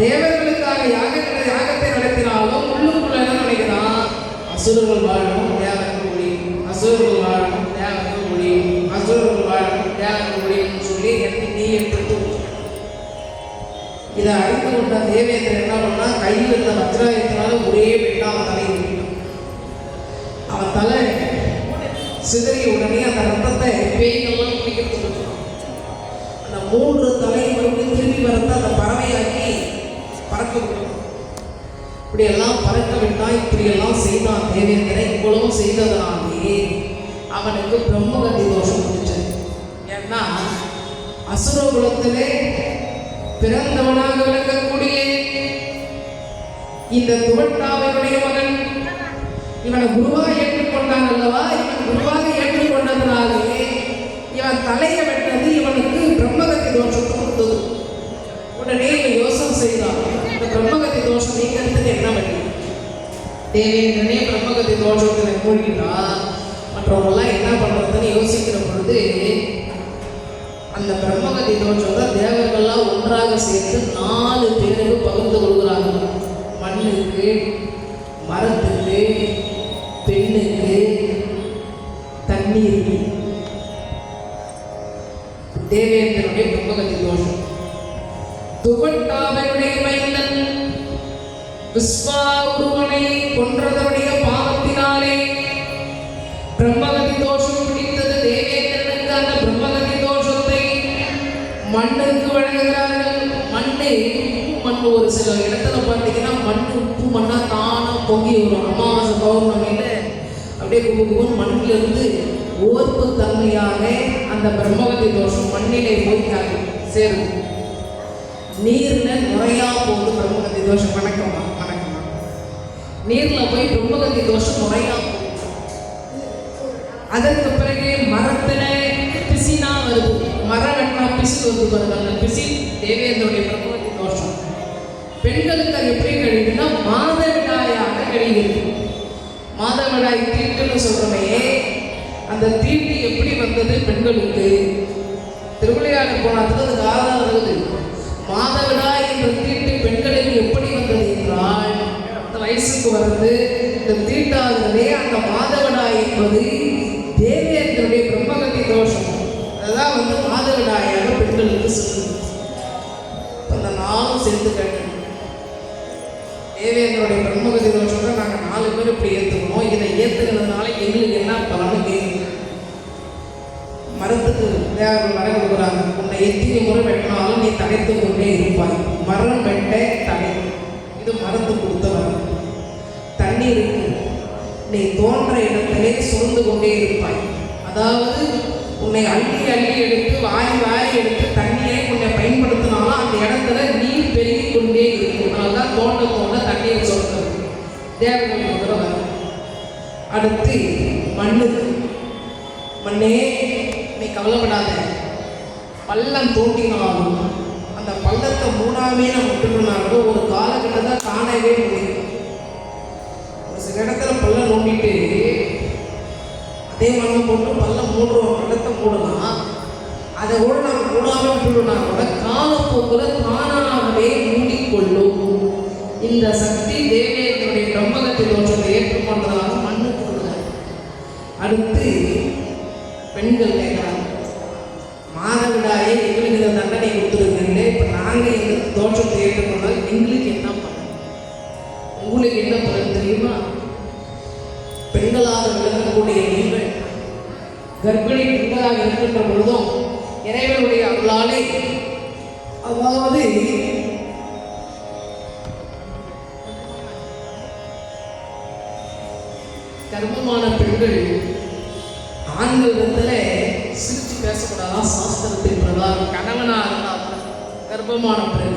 தேவர்களுக்காக யாகத்தை யாகத்தை நடத்தினாலும் உள்ளுக்குள்ள என்ன நினைக்கிறான் அசுரர்கள் வாழணும் தேவர்கள் முடியும் அசுரர்கள் வாழணும் தேவர்கள் முடியும் அசுரர்கள் வாழணும் தேவர்கள் முடியும்னு சொல்லி எண்ணி நீ எடுத்து இதை அறிந்து கொண்ட தேவேந்திரன் என்ன பண்ணா கையில் இருந்த வஜ்ராயத்தினால ஒரே வெட்டா அவன் தலையை அவன் தலை சிதறிய உடனே அந்த ரத்தத்தை பேய்கள்லாம் குடிக்கிறதுக்கு அந்த மூன்று தலை மறுபடியும் திரும்பி வரத்தை அந்த பறவையாக்கி பறக்க விடணும் இப்படியெல்லாம் பறக்க விட்டால் இப்படியெல்லாம் செய்தான் தேவேந்திரன். இவ்வளவும் செய்ததனாலே அவனுக்கு பிரம்மகதி தோஷம் முடிச்சது ஏன்னா அசுர குலத்திலே பிறந்தவனாக விளங்கக்கூடிய இந்த துவட்டாவையுடைய மகன் இவனை குருவாக ஏற்றுக்கொண்டான் அல்லவா? இவன் குருவாக ஏற்றுக்கொண்டதுனாலே இவன் தலையை வெட்டது இவனுக்கு பிரம்மகத்தி தோஷம் கொடுத்தது. உடனே இவன் யோசனை செய்தான். இந்த பிரம்மகத்தி தோஷம் நீங்கிறதுக்கு என்ன வழி தேவேந்திரனே பிரம்மகதி தோஷத்தில் மூழ்கினா மற்றவங்கெல்லாம் என்ன பண்ணுறதுன்னு யோசிக்கிற பொழுது அந்த பிரம்மகதி தோஷத்தை தேவர்கள்லாம் ஒன்றாக சேர்த்து நாலு பேருக்கு பகிர்ந்து கொள்கிறாங்க. மண்ணுக்கு மரத்துக்கு பெண்ணுக்கு தண்ணீருக்கு. தேவேந்திரனுடைய பிரம்மகதி தோஷம். துவட்டாவனுடைய மைந்தன். விஸ்வாவுருவனை கொன்றதனுடைய பாவத்தினாலே. பிரம்மகதி தோஷம் பிடித்தது தேவேந்திரனுக்கு அந்த பிரம்மகதி தோஷத்தை மண்ணுக்கு வழங்குகிறார்கள். மண்ணே உப்பு மண் ஒரு சில இடத்துல பார்த்தீங்கன்னா மண் உப்பு மண்ணா தானா பொங்கி வரும். அமாவாசை பௌர்ணமியில அப்படியே குபு மண்ணில் இருந்து ஓர்ப்பு தன்மையாக அந்த பிரம்மகதி தோஷம் மண்ணிலே போய் சேரும் நீர்ல முறையா போகுது. பிரம்மகத்தி தோஷம். வணக்கமா வணக்கமா நீர்ல போய் பிரம்மகத்தி தோஷம் முறையா அதற்கு பிறகு மரத்துல பிசினா வருது. மரம் வெட்டினா பிசி வருது அந்த பிசி தேவேந்திரனுடைய பிரம்மகத்தி தோஷம். பெண்களுக்கு அது எப்படி கழிவுன்னா மாதவிடாயாக கழிகிறது. மாதவிடாய் தீட்டுன்னு சொல்றமையே அந்த தீட்டு எப்படி வந்தது பெண்களுக்கு? திருவிளையாடு போனதுக்கு அதுக்கு ஆதாரம் இருக்குது மாதவிடாய் என்ற தீட்டு பெண்களுக்கு எப்படி வந்தது என்றால் அந்த வயசுக்கு வந்து இந்த தீட்டாகிறதே அந்த மாதவிடாய் என்பது தேவேந்திரனுடைய பிரம்மகத்தி தோஷம். அதுதான் வந்து மாதவிடாயாக பெண்களுக்கு சொல்லுது. அந்த நாளும் சேர்த்து கேட்டேன் தேவேந்திரனுடைய பிரம்மகதி தான் நாங்கள் மரத்துக்கு தேவர்கள் வர உன்னை எத்தனை முறை வெட்டினாலும் நீ தடைத்து கொண்டே இருப்பாய். மரம் வெட்ட தடை இது மருந்து கொடுத்தவர் தண்ணீருக்கு நீ தோன்ற இடத்திலே சுரந்து கொண்டே இருப்பாய். அதாவது உன்னை அள்ளி அள்ளி எடுத்து வாரி வாரி எடுத்து தண்ணீரை உன்னை பயன்படுத்தினாலும் அந்த இடத்துல நீர் பெருகி கொண்டே இருக்கும். அதனால்தான் தோண்ட தோண்ட தண்ணீர் சொல்றது தேவர்கள் வந்துடுவாங்க அடுத்து மண்ணுக்கு. மண்ணே கவலைப்படாத. பள்ளம் தோண்டினாலும் அந்த பள்ளத்தை மூணாமே நம்ம விட்டுருனாலும் ஒரு காலகட்டத்தை தானாகவே முடியும். ஒரு சில இடத்துல பள்ளம் நோண்டிட்டு அதே மண்ணை போட்டு பள்ளம் மூடுறோம் பள்ளத்தை மூடலாம். அதை கூட நம்ம மூடாம விட்டுட்டோம்னா கூட காலப்போக்கில் தானாகவே மூடிக்கொள்ளும். இந்த சக்தி தேவேந்திரனுடைய பிரம்மகத்தை தோற்றத்தை ஏற்றுக்கொண்டதாக மண்ணுக்கு அடுத்து பெண்கள் நாங்கள் எங்கள் தோற்றத்தை ஏற்றுக்கொண்டால் எங்களுக்கு என்ன பலன்? உங்களுக்கு என்ன பலன் தெரியுமா? பெண்களாக விளங்கக்கூடிய நீங்கள் கர்ப்பிணி பெண்களாக இருக்கின்ற பொழுதும் இறைவனுடைய அருளாலே அதாவது கர்ப்பமான பெண்கள் ஆண்கள் இடத்துல சிரிச்சு பேசக்கூடாதான் சாஸ்திரத்தின் பிரதான கணவனாக இருந்தால் கர்ப்பமான பெண்.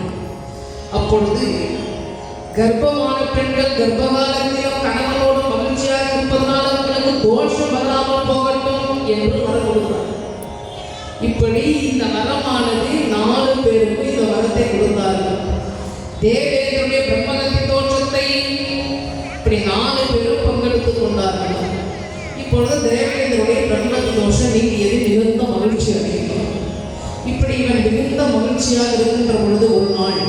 அப்பொழுது கர்ப்பமான பெண்கள் கர்ப்பகாலத்திலும் கணவனோடு மகிழ்ச்சியாக இருப்பதனால் அவர்களுக்கு தோஷம் வராமல் போகட்டும் என்று வரம் கொடுத்தார். இப்படி இந்த வரமானது நாலு பேருக்கு இந்த வரத்தை கொடுத்தார்கள். தேவேந்திரனுடைய பிரம்மகத்தி தோற்றத்தை இப்படி நாலு பேரும் பங்கெடுத்துக் கொண்டார்கள். இப்பொழுது தேவேந்திரனுடைய பிரம்மகத்தி தோஷம் நீங்கியது மிகுந்த மகிழ்ச்சி அடைகிறோம் இப்படி இவன் மிகுந்த மகிழ்ச்சியாக இருக்கின்ற பொழுது ஒரு நாள்